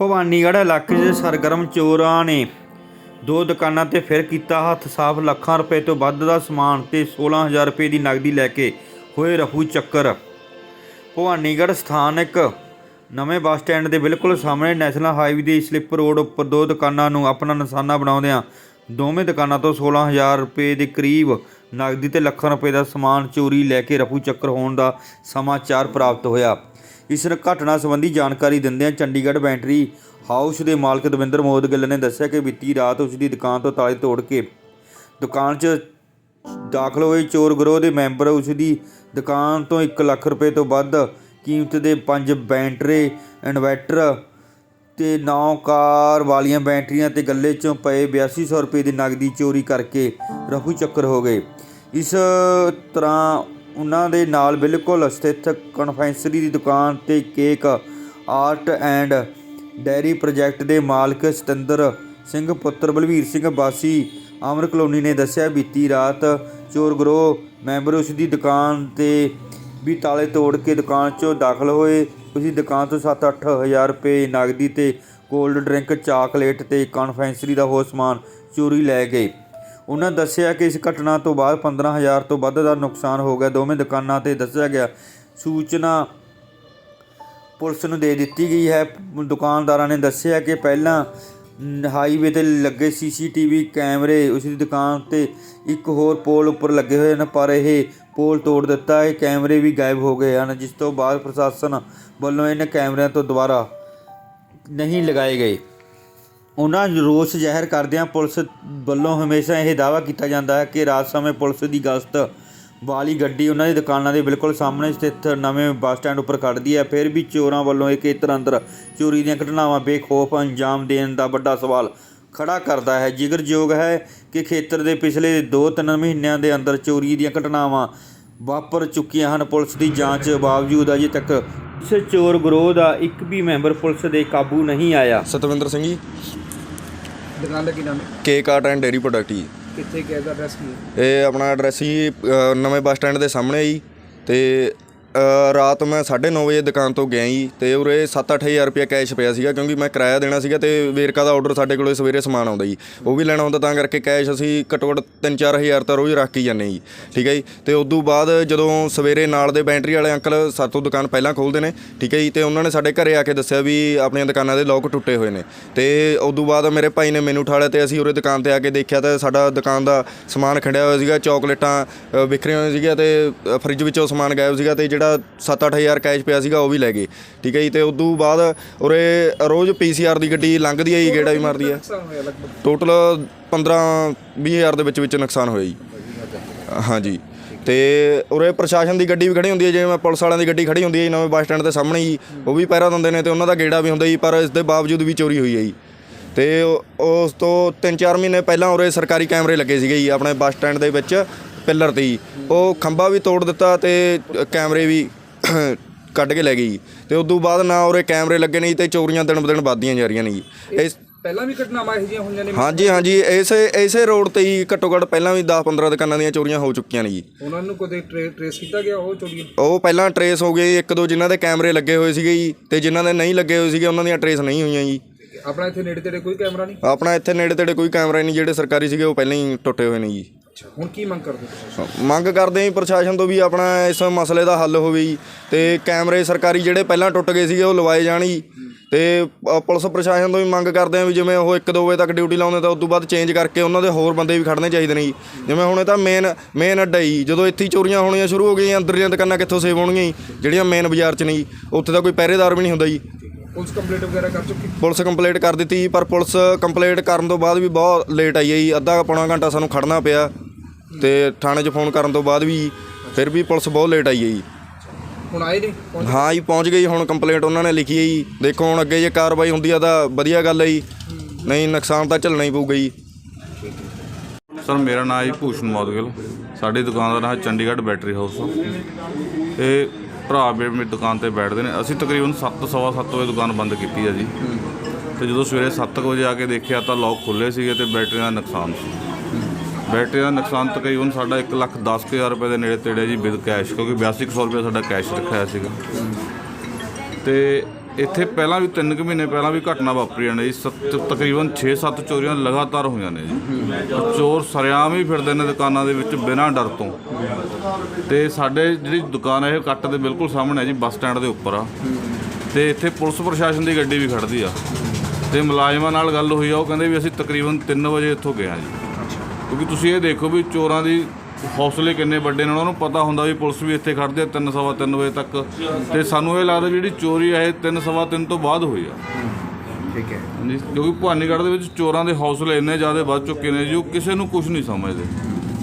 ਭਵਾਨੀਗੜ੍ਹ ਇਲਾਕੇ 'ਚ ਸਰਗਰਮ ਚੋਰਾਂ ਨੇ ਦੋ ਦੁਕਾਨਾਂ ਤੇ ਫਿਰ ਕੀਤਾ ਹੱਥ ਸਾਫ਼। ਲੱਖਾਂ ਰੁਪਏ ਤੋਂ ਵੱਧ ਦਾ ਸਮਾਨ ਤੇ 16000 ਰੁਪਏ ਦੀ ਨਗਦੀ ਲੈ ਕੇ ਹੋਏ ਰਫੂ ਚੱਕਰ। ਭਵਾਨੀਗੜ੍ਹ ਸਥਾਨਕ ਨਵੇਂ ਬੱਸ ਸਟੈਂਡ ਦੇ ਬਿਲਕੁਲ ਸਾਹਮਣੇ ਨੈਸ਼ਨਲ ਹਾਈਵੇ ਦੇ ਸਲਿੱਪ ਰੋਡ ਉੱਪਰ ਦੋ ਦੁਕਾਨਾਂ ਨੂੰ ਆਪਣਾ ਨਿਸ਼ਾਨਾ ਬਣਾਉਂਦਿਆਂ ਦੋਵੇਂ ਦੁਕਾਨਾਂ ਤੋਂ 16000 ਰੁਪਏ ਦੇ ਕਰੀਬ ਨਗਦੀ ਤੇ ਲੱਖਾਂ ਰੁਪਏ ਦਾ ਸਮਾਨ ਚੋਰੀ ਲੈ ਕੇ ਰਫੂ ਚੱਕਰ ਹੋਣ ਦਾ ਸਮਾਚਾਰ ਪ੍ਰਾਪਤ ਹੋਇਆ। ਇਸ ਘਟਨਾ ਸੰਬੰਧੀ ਜਾਣਕਾਰੀ ਦਿੰਦਿਆਂ ਚੰਡੀਗੜ੍ਹ ਬੈਂਟਰੀ ਹਾਊਸ ਦੇ ਮਾਲਕ ਦਵਿੰਦਰ ਮੋਦ ਗਿੱਲ ਨੇ ਦੱਸਿਆ ਕਿ ਬੀਤੀ ਰਾਤ ਉਸ ਦੀ ਦੁਕਾਨ ਤੋਂ ਤਾਲੇ ਤੋੜ ਕੇ ਦੁਕਾਨ 'ਚ ਦਾਖਲ ਹੋਏ ਚੋਰ ਗਰੋਹ ਦੇ ਮੈਂਬਰ ਉਸ ਦੀ ਦੁਕਾਨ ਤੋਂ 1 ਲੱਖ ਰੁਪਏ ਤੋਂ ਵੱਧ ਕੀਮਤ ਦੇ ਪੰਜ ਬੈਂਟਰੇ ਇਨਵਰਟਰ ਤੇ 9 ਕਾਰ ਵਾਲੀਆਂ ਬੈਟਰੀਆਂ ਤੇ ਗੱਲੇ 'ਚੋਂ ਪਏ 8200 ਰੁਪਏ ਦੀ ਨਗਦੀ ਚੋਰੀ ਕਰਕੇ ਰਫੂ ਚੱਕਰ ਹੋ ਗਏ। ਇਸ ਤਰ੍ਹਾਂ ਉਹਨਾਂ ਦੇ ਨਾਲ ਬਿਲਕੁਲ ਸਥਿਤ ਕਨਫੈਂਸਰੀ ਦੀ ਦੁਕਾਨ ਤੇ cake, art and dairy project ਦੇ ਮਾਲਕ ਸਤਿੰਦਰ ਸਿੰਘ, ਪੁੱਤਰ ਬਲਵੀਰ ਸਿੰਘ ਬਾਸੀ ਅਮਰ ਕਲੋਨੀ ਨੇ ਦੱਸਿਆ, ਬੀਤੀ ਰਾਤ ਚੋਰ ਗਰੋਹ ਮੈਂਬਰ ਉਸ ਦੀ ਦੁਕਾਨ ਤੇ ਵੀ ਤਾਲੇ ਤੋੜ ਕੇ ਦੁਕਾਨ 'ਚੋਂ ਦਾਖਲ ਹੋਏ। ਉਸ ਦੀ ਦੁਕਾਨ ਤੋਂ 7-8 ਹਜ਼ਾਰ ਰੁਪਏ ਨਗਦੀ ਤੇ ਕੋਲਡ ਡਰਿੰਕ, ਚਾਕਲੇਟ ਤੇ ਕਨਫੈਂਸਰੀ ਦਾ ਹੋਰ ਸਮਾਨ ਚੋਰੀ ਲੈ ਗਏ। ਉਹਨਾਂ ਦੱਸਿਆ ਕਿ ਇਸ ਘਟਨਾ ਤੋਂ ਬਾਅਦ 15000 ਤੋਂ ਵੱਧ ਦਾ ਨੁਕਸਾਨ ਹੋ ਗਿਆ। ਦੋਵੇਂ ਦੁਕਾਨਾਂ ਤੇ ਦੱਸਿਆ ਗਿਆ। ਸੂਚਨਾ ਪੁਲਿਸ ਨੂੰ ਦੇ ਦਿੱਤੀ ਗਈ ਹੈ। ਦੁਕਾਨਦਾਰਾਂ ਨੇ ਦੱਸਿਆ ਕਿ ਪਹਿਲਾਂ ਹਾਈਵੇ ਤੇ ਲੱਗੇ ਸੀਸੀਟੀਵੀ ਕੈਮਰੇ ਉਸ ਦੀ ਦੁਕਾਨ ਤੇ ਇੱਕ ਹੋਰ ਪੋਲ ਉੱਪਰ ਲੱਗੇ ਹੋਏ ਹਨ, ਪਰ ਇਹ ਪੋਲ ਤੋੜ ਦਿੱਤਾ। ਹੈ ਕੈਮਰੇ ਵੀ ਗਾਇਬ ਹੋ ਗਏ ਹਨ, ਜਿਸ ਤੋਂ ਬਾਅਦ ਪ੍ਰਸ਼ਾਸਨ ਵੱਲੋਂ ਇਹਨਾਂ ਕੈਮਰਿਆਂ ਤੋਂ ਦੁਬਾਰਾ ਨਹੀਂ ਲਗਾਏ ਗਏ। ਉਹਨਾਂ ਰੋਸ ਜ਼ਾਹਿਰ ਕਰਦਿਆਂ ਪੁਲਿਸ ਵੱਲੋਂ ਹਮੇਸ਼ਾ ਇਹ ਦਾਅਵਾ ਕੀਤਾ ਜਾਂਦਾ ਹੈ ਕਿ ਰਾਤ ਸਮੇਂ ਪੁਲਿਸ ਦੀ ਗਸ਼ਤ ਵਾਲੀ ਗੱਡੀ ਉਹਨਾਂ ਦੀ ਦੁਕਾਨਾਂ ਦੇ ਬਿਲਕੁਲ ਸਾਹਮਣੇ ਸਥਿਤ ਨਵੇਂ ਬੱਸ ਸਟੈਂਡ ਉੱਪਰ ਖੜ੍ਹਦੀ ਹੈ। ਫਿਰ ਵੀ ਚੋਰਾਂ ਵੱਲੋਂ ਇਹ ਖੇਤਰ ਅੰਦਰ ਚੋਰੀ ਦੀਆਂ ਘਟਨਾਵਾਂ ਬੇਖੌਫ ਅੰਜਾਮ ਦੇਣ ਦਾ ਵੱਡਾ ਸਵਾਲ ਖੜਾ ਕਰਦਾ ਹੈ। ਜ਼ਿਕਰਯੋਗ ਹੈ ਕਿ ਖੇਤਰ ਦੇ ਪਿਛਲੇ 2-3 ਮਹੀਨਿਆਂ ਦੇ ਅੰਦਰ ਚੋਰੀ ਦੀਆਂ ਘਟਨਾਵਾਂ ਵਾਪਰ ਚੁੱਕੀਆਂ ਹਨ। ਪੁਲਿਸ ਦੀ ਜਾਂਚ ਬਾਵਜੂਦ ਅਜੇ ਤੱਕ ਇਸ ਚੋਰ ਗਰੋਹ ਦਾ ਇੱਕ ਵੀ ਮੈਂਬਰ ਪੁਲਿਸ ਦੇ ਕਾਬੂ ਨਹੀਂ ਆਇਆ। ਸਤਵਿੰਦਰ ਸਿੰਘ ਜੀ। ਦੁਕਾਨ ਦਾ ਕੀ ਨਾਮ ਹੈ? Cake art and dairy product ਜੀ। ਕਿੱਥੇ ਗਿਆ ਦਾ ਐਡਰੈਸ ਕੀ ਹੈ? ਇਹ ਆਪਣਾ ਐਡਰੈਸ ਜੀ ਅ, ਨਵੇਂ ਬੱਸ ਸਟੈਂਡ ਦੇ ਸਾਹਮਣੇ ਜੀ ਤੇ ਰਾਤ ਮੈਂ 9:30 ਵਜੇ ਦੁਕਾਨ ਤੋਂ ਗਿਆ ਜੀ ਤੇ ਉਰੇ 7-8000 ਰੁਪਏ ਕੈਸ਼ ਪਿਆ ਸੀਗਾ ਕਿਉਂਕਿ ਮੈਂ ਕਿਰਾਇਆ ਦੇਣਾ ਸੀਗਾ ਤੇ ਵੇਰਕਾ ਦਾ ਆਰਡਰ ਸਾਡੇ ਕੋਲੇ ਸਵੇਰੇ ਸਮਾਨ ਆਉਂਦਾ ਜੀ। ਉਹ ਵੀ ਲੈਣਾ ਹੁੰਦਾ ਤਾਂ ਕਰਕੇ ਕੈਸ਼ ਅਸੀਂ ਘੱਟੋ ਘੱਟ 3-4000 ਤਾਂ ਰੋਜ਼ ਰੱਖ ਹੀ ਜਾਂਦੇ ਜੀ, ਠੀਕ ਹੈ ਜੀ? ਤੇ ਉਸ ਤੋਂ ਬਾਅਦ ਜਦੋਂ ਸਵੇਰੇ ਨਾਲ ਦੇ ਬੈਂਟਰੀ ਵਾਲੇ ਅੰਕਲ ਸਾਤੋਂ ਦੁਕਾਨ ਪਹਿਲਾਂ ਖੋਲਦੇ ਨੇ, ਠੀਕ ਹੈ ਜੀ? ਤੇ ਉਹਨਾਂ ਨੇ ਸਾਡੇ ਘਰੇ ਆ ਕੇ ਦੱਸਿਆ ਵੀ ਆਪਣੀਆਂ ਦੁਕਾਨਾਂ ਦੇ ਲੋਕ ਟੁੱਟੇ ਹੋਏ ਨੇ। ਤੇ ਉਸ ਤੋਂ ਬਾਅਦ ਮੇਰੇ ਭਾਈ ਨੇ ਮੈਨੂੰ ਉਠਾਲਿਆ ਤੇ ਅਸੀਂ ਉਰੇ ਦੁਕਾਨ ਤੇ ਆ ਕੇ ਦੇਖਿਆ ਤਾਂ ਸਾਡਾ ਦੁਕਾਨ ਦਾ ਸਮਾਨ ਖੰਡਿਆ ਹੋਇਆ ਸੀਗਾ, ਚਾਕਲੇਟਾਂ ਵਿਖਰੀਆਂ ਹੋਈਆਂ ਸੀਗੀਆਂ ਤੇ ਫਰਿੱਜ ਵਿੱਚੋਂ ਸਮਾਨ ਗਾਇਬ ਸੀਗਾ ਤੇ ਜਿਹੜਾ 7-8000 ਕੈਸ਼ ਪਿਆ ਸੀਗਾ ਉਹ ਵੀ ਲੈ ਗਏ। ਠੀਕ ਹੈ ਜੀ ਤੇ ਤੋਂ ਬਾਅਦ ਉਰੇ ਰੋਜ਼ ਪੀਸੀਆਰ ਦੀ ਗੱਡੀ ਲੰਘਦੀ ਹੈ ਜੀ ਗੇੜਾ ਵੀ ਮਾਰਦੀ ਹੈ। ਟੋਟਲ 15-20 ਹਜ਼ਾਰ ਦੇ ਵਿੱਚ ਵਿੱਚ ਨੁਕਸਾਨ ਹੋਇਆ ਜੀ। ਹਾਂਜੀ। ਤੇ ਉਰੇ ਪ੍ਰਸ਼ਾਸਨ ਦੀ ਗੱਡੀ ਵੀ ਖੜੀ ਹੁੰਦੀ ਹੈ ਜਿਵੇਂ ਪੁਲਿਸ ਵਾਲਿਆਂ ਦੀ ਗੱਡੀ ਖੜੀ ਹੁੰਦੀ ਹੈ ਜੀ ਨਵੇਂ ਬੱਸ ਸਟੈਂਡ ਦੇ ਸਾਹਮਣੇ ਹੀ ਉਹ ਵੀ ਪਹਿਰਾ ਦਿੰਦੇ ਨੇ ਤੇ ਉਹਨਾਂ ਦਾ ਗੇੜਾ ਵੀ ਹੁੰਦਾ ਜੀ ਪਰ ਇਸ ਦੇ ਬਾਵਜੂਦ ਵੀ ਚੋਰੀ ਹੋਈ ਹੈ ਜੀ। ਤੇ ਉਸ ਤੋਂ 3-4 ਮਹੀਨੇ ਪਹਿਲਾਂ ਉਰੇ ਸਰਕਾਰੀ ਕੈਮਰੇ ਲੱਗੇ ਸੀਗੇ ਜੀ ਆਪਣੇ ਬੱਸ ਸਟੈਂਡ ਦੇ ਵਿੱਚ। ਪਿੱਲਰ ਤੇ ਜੀ। ਉਹ ਖੰਭਾ ਵੀ ਤੋੜ ਦਿੱਤਾ ਤੇ ਕੈਮਰੇ ਵੀ ਕੱਢ ਕੇ ਲੈ ਗਈ ਤੇ ਉਸ ਤੋਂ ਬਾਅਦ ਨਾ ਉਰੇ ਕੈਮਰੇ ਲੱਗੇ ਨੇ ਜੀ ਤੇ ਚੋਰੀਆਂ ਦਿਨ ਬ ਦਿਨ ਵੱਧਦੀਆਂ ਜਾ ਰਹੀਆਂ ਨੇ ਜੀ। ਇਸ ਪਹਿਲਾਂ ਵੀ ਘਟਨਾਵਾਂ ਇਹੋ ਜਿਹੀਆਂ ਹੋਈਆਂ ਨੇ? ਹਾਂਜੀ ਹਾਂਜੀ। ਇਸੇ ਇਸੇ ਰੋਡ ਤੇ ਹੀ ਘੱਟੋ ਘੱਟ ਪਹਿਲਾਂ ਵੀ 10-15 ਦੁਕਾਨਾਂ ਦੀਆਂ ਚੋਰੀਆਂ ਹੋ ਚੁੱਕੀਆਂ ਨੇ ਜੀ। ਉਹਨਾਂ ਨੂੰ ਕਦੇ ਟ੍ਰੇਸ ਕੀਤਾ ਗਿਆ ਉਹ ਚੋਰੀਆਂ ਉਹ ਪਹਿਲਾਂ ਟਰੇਸ ਹੋ ਗਏ ਇੱਕ ਦੋ ਜਿਨ੍ਹਾਂ ਦੇ ਕੈਮਰੇ ਲੱਗੇ ਹੋਏ ਸੀਗੇ ਜੀ ਤੇ ਜਿਨ੍ਹਾਂ ਦੇ ਨਹੀਂ ਲੱਗੇ ਹੋਏ ਸੀਗੇ ਉਹਨਾਂ ਦੀਆਂ ਟਰੇਸ ਨਹੀਂ ਹੋਈਆਂ ਜੀ। ਆਪਣਾ ਇੱਥੇ ਨੇੜੇ ਤੇੜੇ ਕੋਈ ਕੈਮਰਾ ਨਹੀਂ? ਆਪਣਾ ਇੱਥੇ ਨੇੜੇ ਤੇੜੇ ਕੋਈ ਕੈਮਰਾ ਨਹੀਂ ਜਿਹੜੇ ਸਰਕਾਰੀ ਸੀਗੇ ਉਹ ਪਹਿਲਾਂ ਹੀ ਟੁੱਟੇ ਹੋਏ ਨੇ ਜੀ। ਅੱਛਾ ਹੁਣ ਕੀ ਮੰਗ ਕਰਦੇ ਤੁਸੀਂ ਮੰਗ ਕਰਦੇ ਹਾਂ ਜੀ ਪ੍ਰਸ਼ਾਸਨ ਤੋਂ ਵੀ ਆਪਣਾ ਇਸ ਮਸਲੇ ਦਾ ਹੱਲ ਹੋਵੇ ਜੀ। ਤੇ ਕੈਮਰੇ ਸਰਕਾਰੀ ਜਿਹੜੇ ਪਹਿਲਾਂ ਟੁੱਟ ਗਏ ਸੀਗੇ ਉਹ ਲਵਾਏ ਜਾਣ ਜੀ। ਤੇ ਅ, ਪੁਲਿਸ ਪ੍ਰਸ਼ਾਸਨ ਤੋਂ ਵੀ ਮੰਗ ਕਰਦੇ ਹਾਂ ਵੀ ਜਿਵੇਂ ਉਹ 1-2 ਵਜੇ ਤੱਕ ਡਿਊਟੀ ਲਾਉਂਦੇ ਤਾਂ ਉਸ ਤੋਂ ਬਾਅਦ ਚੇਂਜ ਕਰਕੇ ਉਹਨਾਂ ਦੇ ਹੋਰ ਬੰਦੇ ਵੀ ਖੜਨੇ ਚਾਹੀਦੇ ਨੇ ਜੀ। ਜਿਵੇਂ ਹੁਣ ਇਹ ਤਾਂ ਮੇਨ ਮੇਨ ਅੱਡਾ ਜੀ। ਜਦੋਂ ਇੱਥੇ ਹੀ ਚੋਰੀਆਂ ਹੋਣੀਆਂ ਸ਼ੁਰੂ ਹੋ ਗਈਆਂ ਅੰਦਰ ਦੀਆਂ ਦੁਕਾਨਾਂ ਕਿੱਥੋਂ ਸੇਵ ਹੋਣਗੀਆਂ ਜੀ ਜਿਹੜੀਆਂ ਮੇਨ ਬਾਜ਼ਾਰ 'ਚ ਨਹੀਂ ਉੱਥੇ ਤਾਂ ਕੋਈ ਪਹਿਰੇਦਾਰ ਵੀ ਨਹੀਂ ਹੁੰਦਾ ਜੀ। ਪੁਲਿਸ ਕੰਪਲੀਟ ਵਗੈਰਾ ਕਰ ਚੁੱਕੀ? ਪੁਲਿਸ ਕੰਪਲੇਂਟ ਕਰ ਦਿੱਤੀ ਜੀ, ਪਰ ਪੁਲਿਸ ਕੰਪਲੇਂਟ ਕਰਨ ਤੋਂ ਬਾਅਦ ਵੀ ਬਹੁਤ ਲੇਟ ਆਈ ਹੈ ਜੀ। ਅੱਧਾ ਪੌਣਾ ਘੰਟਾ ਸਾਨੂੰ ਖੜਨਾ ਪਿਆ। ਤੇ ਥਾਣੇ 'ਚ ਫੋਨ ਕਰਨ ਤੋਂ ਬਾਅਦ ਵੀ ਫਿਰ ਵੀ ਪੁਲਿਸ ਬਹੁਤ ਲੇਟ ਆਈ ਹੈ ਜੀ। ਹੁਣ ਆਏ ਨੇ ਪਹੁੰਚ- ਹਾਂ ਜੀ ਪਹੁੰਚ ਗਈ ਹੁਣ ਕੰਪਲੇਂਟ ਉਹਨਾਂ ਨੇ ਲਿਖੀ ਹੈ ਜੀ। ਦੇਖੋ ਹੁਣ ਅੱਗੇ ਜੇ ਕਾਰਵਾਈ ਹੁੰਦੀ ਆ ਤਾਂ ਵਧੀਆ ਗੱਲ ਹੈ ਜੀ। ਨਹੀਂ ਨੁਕਸਾਨ ਤਾਂ ਝੱਲਣਾ ਹੀ ਪਊਗਾ ਜੀ। ਸਰ ਮੇਰਾ ਨਾਮ ਹੈ ਭੂਸ਼ਣ ਮੌਦਗਿਲ। ਸਾਡੀ ਦੁਕਾਨ ਦਾ ਨਾਮ ਚੰਡੀਗੜ੍ਹ ਬੈਟਰੀ ਹਾਊਸ ਇਹ ਭਰਾ ਮੇਰੇ ਮੇਰੀ ਦੁਕਾਨ ਤੇ ਬੈਠਦੇ ਨੇ। ਅਸੀਂ ਤਕਰੀਬਨ 7:30 ਸੱਤ ਵਜੇ ਦੁਕਾਨ ਬੰਦ ਕੀਤੀ ਹੈ ਜੀ। ਤੇ ਜਦੋਂ ਸਵੇਰੇ 7 ਵਜੇ ਆ ਕੇ ਦੇਖਿਆ ਤਾਂ ਲੋਕ ਖੁੱਲੇ ਸੀਗੇ ਤੇ ਬੈਟਰੀ ਦਾ ਨੁਕਸਾਨ ਸੀ। ਬੈਟਰੀ ਦਾ ਨੁਕਸਾਨ ਤਕਰੀਬਨ ਸਾਡਾ 1 ਲੱਖ 10 ਕੁ ਹਜ਼ਾਰ ਰੁਪਏ ਦੇ ਨੇੜੇ ਤੇੜੇ ਜੀ ਵਿਦ ਕੈਸ਼, ਕਿਉਂਕਿ 8200 ਰੁਪਏ ਸਾਡਾ ਕੈਸ਼ ਰੱਖਿਆ ਸੀਗਾ। ਤੇ ਇੱਥੇ ਪਹਿਲਾਂ ਵੀ 3 ਕੁ ਮਹੀਨੇ ਪਹਿਲਾਂ ਵੀ ਘਟਨਾ ਵਾਪਰੀਆਂ ਨੇ ਜੀ ਸੱਤ- ਤਕਰੀਬਨ 6-7 ਚੋਰੀਆਂ ਲਗਾਤਾਰ ਹੋਈਆਂ ਨੇ ਜੀ। ਚੋਰ ਸਰਿਆਮ ਹੀ ਫਿਰਦੇ ਨੇ ਦੁਕਾਨਾਂ ਦੇ ਵਿੱਚ ਬਿਨਾਂ ਡਰ ਤੋਂ। ਤੇ ਸਾਡੇ ਜਿਹੜੀ ਦੁਕਾਨ ਹੈ, ਇਹ ਕੱਟ ਦੇ ਬਿਲਕੁਲ ਸਾਹਮਣੇ ਹੈ ਜੀ, ਬੱਸ ਸਟੈਂਡ ਦੇ ਉੱਪਰ ਆ। ਤੇ ਇੱਥੇ ਪੁਲਿਸ ਪ੍ਰਸ਼ਾਸਨ ਦੀ ਗੱਡੀ ਵੀ ਖੜਦੀ ਆ। ਤੇ ਮੁਲਾਜ਼ਮਾਂ ਨਾਲ ਗੱਲ ਹੋਈ ਆ, ਉਹ ਕਹਿੰਦੇ ਵੀ ਅਸੀਂ ਤਕਰੀਬਨ 3 ਵਜੇ ਇੱਥੋਂ ਗਏ ਆ ਜੀ। ਕਿਉਂਕਿ ਤੁਸੀਂ ਇਹ ਦੇਖੋ ਵੀ ਚੋਰਾਂ ਦੀ ਹੌਸਲੇ ਕਿੰਨੇ ਵੱਡੇ ਨੇ ਉਹਨਾਂ ਨੂੰ ਪਤਾ ਹੁੰਦਾ ਵੀ ਪੁਲਿਸ ਵੀ ਇੱਥੇ ਖੜਦੀ ਆ 3 ਸਵਾ 3 ਵਜੇ ਤੱਕ। ਤੇ ਸਾਨੂੰ ਇਹ ਲੱਗਦਾ ਵੀ ਜਿਹੜੀ ਚੋਰੀ ਆ ਇਹ 3 ਸਵਾ 3 ਤੋਂ ਬਾਅਦ ਹੋਈ ਆ। ਠੀਕ ਹੈ। ਕਿਉਂਕਿ ਭਵਾਨੀਗੜ੍ਹ ਦੇ ਵਿੱਚ ਚੋਰਾਂ ਦੇ ਹੌਸਲੇ ਇੰਨੇ ਜ਼ਿਆਦਾ ਵੱਧ ਚੁੱਕੇ ਨੇ ਜੀ ਉਹ ਕਿਸੇ ਨੂੰ ਕੁਝ ਨਹੀਂ ਸਮਝਦੇ।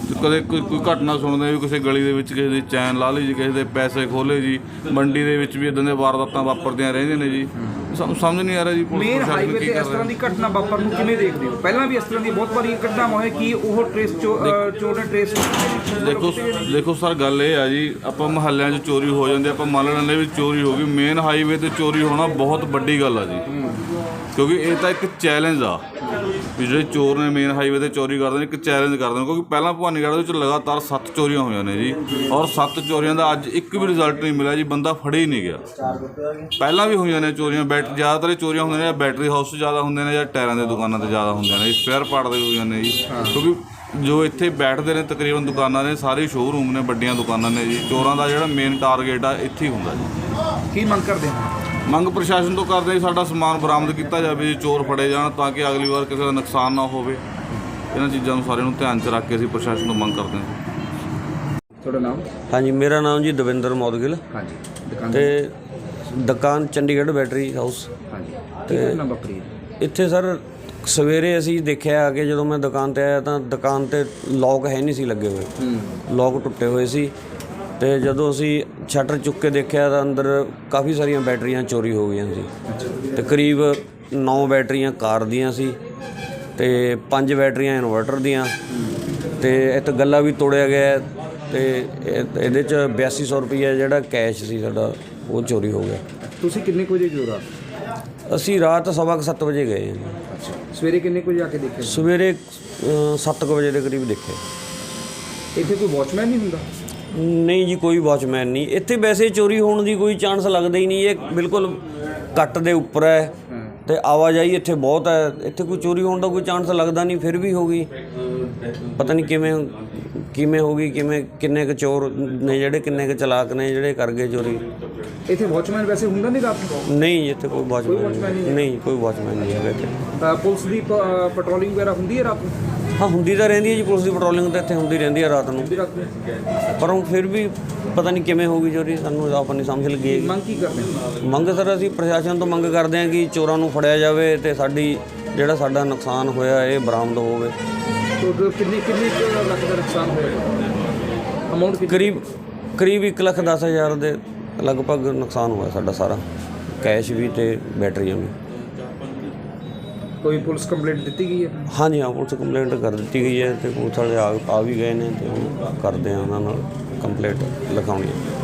ਤੇ ਕਦੇ ਕੋਈ ਕੋਈ ਘਟਨਾ ਸੁਣਦੇ ਵੀ ਕਿਸੇ ਗਲੀ ਦੇ ਵਿੱਚ ਕਿਸੇ ਦੀ ਚੈਨ ਲਾ ਲਈ ਜੀ ਕਿਸੇ ਦੇ ਪੈਸੇ ਖੋਲੇ ਜੀ ਮੰਡੀ ਦੇ ਵਿੱਚ ਵੀ ਇਦਾਂ ਦੇ ਵਾਰਦਾਤਾਂ ਵਾਪਰਦੀਆਂ ਰਹਿੰਦੀਆਂ ਨੇ ਜੀ। ਸਾਨੂੰ ਸਮਝ ਨਹੀਂ ਆ ਰਿਹਾ ਜੀ ਪੁਲਿਸ ਮੇਨ ਹਾਈਵੇ ਤੇ ਇਸ ਤਰ੍ਹਾਂ ਰਿਹਾ ਦੀ ਘਟਨਾ ਵਾਪਰ ਨੂੰ ਕਿਵੇਂ ਦੇਖਦੇ ਹੋ? ਪਹਿਲਾਂ ਵੀ ਇਸ ਤਰ੍ਹਾਂ ਦੀ ਬਹੁਤ ਵਾਰੀ ਘਟਨਾਵਾਂ ਹੋਏ ਕਿ ਉਹ ਟ੍ਰੇਸ ਚੋਰ ਨੇ ਟ੍ਰੇਸ ਦੇਖੋ ਦੇਖੋ ਸਰ ਗੱਲ ਇਹ ਆ ਜੀ ਆਪਾਂ ਮਹੱਲਿਆਂ 'ਚ ਚੋਰੀ ਹੋ ਜਾਂਦੀ ਆਪਾਂ ਮੰਨ ਲੈਂਦੇ ਵੀ ਚੋਰੀ ਹੋ ਗਈ। ਮੇਨ ਹਾਈਵੇ ਤੇ ਚੋਰੀ ਹੋਣਾ ਬਹੁਤ ਵੱਡੀ ਗੱਲ ਆ ਜੀ। ਕਿਉਂਕਿ ਇਹ ਤਾਂ ਇੱਕ ਚੈਲੰਜ ਆ ਵੀ ਜਿਹੜੇ ਚੋਰ ਨੇ ਮੇਨ ਹਾਈਵੇ ਤੇ ਚੋਰੀ ਕਰਦੇ ਨੇ, ਇੱਕ ਚੈਲੰਜ ਕਰਦੇ ਨੇ, ਕਿਉਂਕਿ ਪਹਿਲਾਂ ਭਵਾਨੀਗੜ੍ਹ ਦੇ ਵਿੱਚ ਲਗਾਤਾਰ 7 ਚੋਰੀਆਂ ਹੋਈਆਂ ਨੇ ਜੀ ਔਰ 7 ਚੋਰੀਆਂ ਦਾ ਅੱਜ ਇੱਕ ਵੀ ਰਿਜ਼ਲਟ ਨਹੀਂ ਮਿਲਿਆ ਜੀ, ਬੰਦਾ ਫੜੇ ਹੀ ਨਹੀਂ ਗਿਆ। ਪਹਿਲਾਂ ਵੀ ਹੋਈਆਂ ਨੇ ਚੋਰੀਆਂ, ਬੈਟ, ਜ਼ਿਆਦਾਤਰ ਇਹ ਚੋਰੀਆਂ ਹੁੰਦੀਆਂ ਨੇ, ਜਾਂ ਬੈਟਰੀ ਹਾਊਸ 'ਚ ਜ਼ਿਆਦਾ ਹੁੰਦੇ ਨੇ, ਜਾਂ ਟਾਇਰਾਂ ਦੇ ਦੁਕਾਨਾਂ ਤੇ ਜ਼ਿਆਦਾ ਹੁੰਦੀਆਂ ਨੇ ਸਪੇਅਰ ਪਾਰਟ ਦੇ ਹੋਈਆਂ ਨੇ ਜੀ। ਕਿਉਂਕਿ ਜੋ ਇੱਥੇ ਬੈਠਦੇ ਨੇ ਤਕਰੀਬਨ ਦੁਕਾਨਾਂ ਨੇ, ਸਾਰੇ ਸ਼ੋਰੂਮ ਨੇ, ਵੱਡੀਆਂ ਦੁਕਾਨਾਂ ਨੇ ਜੀ, ਚੋਰਾਂ ਦਾ ਜਿਹੜਾ ਮੇਨ ਟਾਰਗੇਟ ਆ, ਇੱਥੇ ਹੀ ਹੁੰਦਾ ਜੀ। ਕੀ ਮੰਗ ਕਰਦੇ ਹੋ? ਮੰਗ ਪ੍ਰਸ਼ਾਸਨ ਤੋਂ ਕਰਦੇ ਹਾਂ ਜੀ ਸਾਡਾ ਸਮਾਨ ਬਰਾਮਦ ਕੀਤਾ ਜਾਵੇ ਜੀ ਚੋਰ ਫੜੇ ਜਾਣ ਤਾਂ ਕਿ ਅਗਲੀ ਵਾਰ ਕਿਸੇ ਦਾ ਨੁਕਸਾਨ ਨਾ ਹੋਵੇ। ਇਹਨਾਂ ਚੀਜ਼ਾਂ ਨੂੰ ਸਾਰਿਆਂ ਨੂੰ ਧਿਆਨ 'ਚ ਰੱਖ ਕੇ ਅਸੀਂ ਪ੍ਰਸ਼ਾਸਨ ਤੋਂ ਮੰਗ ਕਰਦੇ ਹਾਂ ਤੁਹਾਡਾ ਨਾਮ? ਹਾਂਜੀ ਮੇਰਾ ਨਾਮ ਜੀ ਦਵਿੰਦਰ ਮੌਦਗਿਲ। ਹਾਂਜੀ। ਦੁਕਾਨ ਤੇ ਦੁਕਾਨ ਚੰਡੀਗੜ੍ਹ ਬੈਟਰੀ ਹਾਊਸ। ਹਾਂਜੀ। ਕੀ ਘਟਨਾ ਵਾਪਰੀ ਹੈ ਇੱਥੇ ਸਰ ਸਵੇਰੇ ਅਸੀਂ ਦੇਖਿਆ ਆ ਕੇ ਜਦੋਂ ਮੈਂ ਦੁਕਾਨ ਤੇ ਆਇਆ ਤਾਂ ਦੁਕਾਨ ਤੇ ਲੋਕ ਹੈ ਨਹੀਂ ਸੀ ਲੱਗੇ ਹੋਏ। ਲੋਕ ਟੁੱਟੇ ਹੋਏ ਸੀ। ਤੇ ਜਦੋਂ ਅਸੀਂ ਸ਼ਟਰ ਚੁੱਕ ਕੇ ਦੇਖਿਆ ਤਾਂ ਅੰਦਰ ਕਾਫੀ ਸਾਰੀਆਂ ਬੈਟਰੀਆਂ ਚੋਰੀ ਹੋ ਗਈਆਂ ਸੀ। ਤੇ ਕਰੀਬ 9 ਬੈਟਰੀਆਂ ਕਾਰ ਦੀਆਂ ਸੀ ਤੇ 5 ਬੈਟਰੀਆਂ ਇਨਵਰਟਰ ਦੀਆਂ। ਤੇ ਇੱਥੇ ਗੱਲਾ ਵੀ ਤੋੜਿਆ ਗਿਆ ਤੇ ਇਹ- ਇਹਦੇ ਚ 8200 ਰੁਪਏ ਜਿਹੜਾ ਕੈਸ਼ ਸੀ ਸਾਡਾ ਉਹ ਚੋਰੀ ਹੋ ਗਿਆ। ਤੁਸੀਂ ਕਿੰਨੇ ਕੁ ਵਜੇ ਜੋਰਾ ਅਸੀਂ ਰਾਤ ਸਵਾ ਕੁ ਸੱਤ ਵਜੇ ਗਏ। ਅੱਛਾ ਸਵੇਰੇ ਕਿੰਨੇ ਕੁ ਵਜੇ ਆ ਕੇ ਦੇਖਿਆ? ਸਵੇਰੇ 7 ਵਜੇ ਦੇ ਕਰੀਬ ਦੇਖਿਆ। ਇੱਥੇ ਕੋਈ ਵਾਚਮੈਨ ਨਹੀਂ ਹੁੰਦਾ? ਨਹੀਂ ਜੀ ਕੋਈ ਵਾਚਮੈਨ ਨਹੀਂ। ਇੱਥੇ ਵੈਸੇ ਚੋਰੀ ਹੋਣ ਦੀ ਕੋਈ ਚਾਂਸ ਲੱਗਦਾ ਹੀ ਨਹੀਂ। ਇਹ ਬਿਲਕੁਲ ਕੱਟ ਦੇ ਉੱਪਰ ਹੈ ਤੇ ਆਵਾਜਾਈ ਇੱਥੇ ਬਹੁਤ ਹੈ। ਇੱਥੇ ਕੋਈ ਚੋਰੀ ਹੋਣ ਦਾ ਕੋਈ ਚਾਂਸ ਲੱਗਦਾ ਨਹੀਂ ਫਿਰ ਵੀ ਹੋ ਗਈ। ਪਤਾ ਨਹੀਂ ਕਿਵੇਂ ਕਿਵੇਂ ਹੋ ਗਈ ਕਿਵੇਂ ਕਿੰਨੇ ਕੁ ਚੋਰ ਨੇ ਜਿਹੜੇ ਕਿੰਨੇ ਕੁ ਚਲਾਕ ਨੇ ਜਿਹੜੇ ਕਰ ਗਏ ਚੋਰੀ। ਇੱਥੇ ਵਾਚਮੈਨ ਵੈਸੇ ਹੁੰਦਾ ਨਹੀਂ ਰਾਤ ਨੂੰ? ਨਹੀਂ ਇੱਥੇ ਕੋਈ ਵਾਚਮੈਨ ਨਹੀਂ ਕੋਈ ਵਾਚਮੈਨ ਨਹੀਂ ਹੈਗਾ ਇੱਥੇ। ਪੁਲਿਸ ਦੀ ਪੈਟਰੋਲਿੰਗ ਵਗੈਰਾ ਹੁੰਦੀ ਹੈ ਰਾਤ ਨੂੰ? ਹਾਂ ਹੁੰਦੀ ਤਾਂ ਰਹਿੰਦੀ ਹੈ ਜੀ ਪੁਲਿਸ ਦੀ ਪੈਟਰੋਲਿੰਗ ਤਾਂ ਇੱਥੇ ਹੁੰਦੀ ਰਹਿੰਦੀ ਹੈ ਰਾਤ ਨੂੰ। ਪਰ ਉਹ ਫਿਰ ਵੀ ਪਤਾ ਨਹੀਂ ਕਿਵੇਂ ਹੋ ਗਈ ਚੋਰੀ ਸਾਨੂੰ ਆਪ ਨਹੀਂ ਸਮਝ ਲੱਗੀ। ਮੰਗ ਕੀ ਕਰਦੇ ਮੰਗ ਸਰ ਅਸੀਂ ਪ੍ਰਸ਼ਾਸਨ ਤੋਂ ਮੰਗ ਕਰਦੇ ਹਾਂ ਕਿ ਚੋਰਾਂ ਨੂੰ ਫੜਿਆ ਜਾਵੇ ਤੇ ਸਾਡੀ ਜਿਹੜਾ ਸਾਡਾ ਨੁਕਸਾਨ ਹੋਇਆ ਇਹ ਬਰਾਮਦ ਹੋਵੇ। ਕਿੰਨੀ ਕਿੰਨੀ ਲੱਖ ਦਾ ਨੁਕਸਾਨ ਹੋਇਆ? ਅਮਾਉਂਟ ਕਰੀਬ ਕਰੀਬ 1 ਲੱਖ ਦਸ ਹਜ਼ਾਰ ਦੇ ਲਗਭਗ ਨੁਕਸਾਨ ਹੋਇਆ ਸਾਡਾ ਸਾਰਾ। ਕੈਸ਼ ਵੀ ਤੇ ਬੈਟਰੀਆਂ ਵੀ। ਕੋਈ ਪੁਲਿਸ ਕੰਪਲੇਂਟ ਦਿੱਤੀ ਗਈ ਹੈ? ਹਾਂਜੀ, ਹਾਂ, ਪੁਲਿਸ ਕੰਪਲੇਂਟ ਕਰ ਦਿੱਤੀ ਗਈ ਹੈ ਤੇ ਪੁਲਿਸ ਵਾਲੇ ਆ ਆ ਵੀ ਗਏ ਨੇ ਤੇ ਹੁਣ ਕਰਦੇ ਆ ਉਹਨਾਂ ਨਾਲ ਕੰਪਲੇਂਟ ਲਿਖਾਉਣੀ ਹੈ।